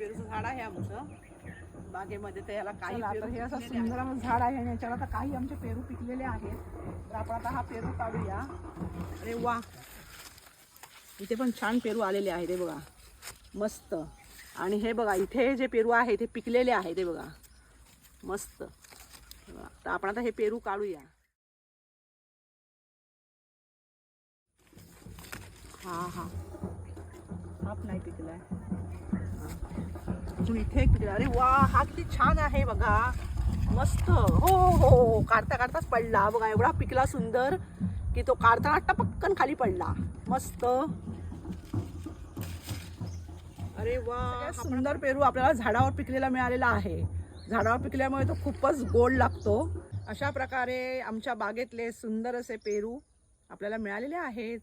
पेरूचं झाड आहे आमचं. बागेमध्ये तर याला काही आता हे असं. सुंदर झाड आहे आणि याच्यावर आता काही आमचे पेरू पिकलेले आहेत. तर आपण आता हा पेरू काढूया. अरे वा. इथे पण छान पेरू आलेले आहेत हे बघा. मस्त. आणि हे बघा इथे जे पेरू आहे ते पिकलेले आहे ते बघा. मस्त. तर आपण आता हे पेरू काढूया. हा हा. हाच नाही पिकलाय. हा. इथे एक पिकला अरे वा हा किती छान आहे बघा. मस्त. हो हो हो काढता काढताच पडला. बघा एवढा पिकला सुंदर की तो काढताना टपक्कन खाली पडला. मस्त. अरे वा हा सुंदर पेरू आपल्याला झाडावर पिकलेला मिळालेला आहे. झाडावर पिकल्यामुळे तो खूपच गोड लागतो. अशा प्रकारे आमच्या बागेतले सुंदर असे पेरू आपल्याला मिळालेले आहेत.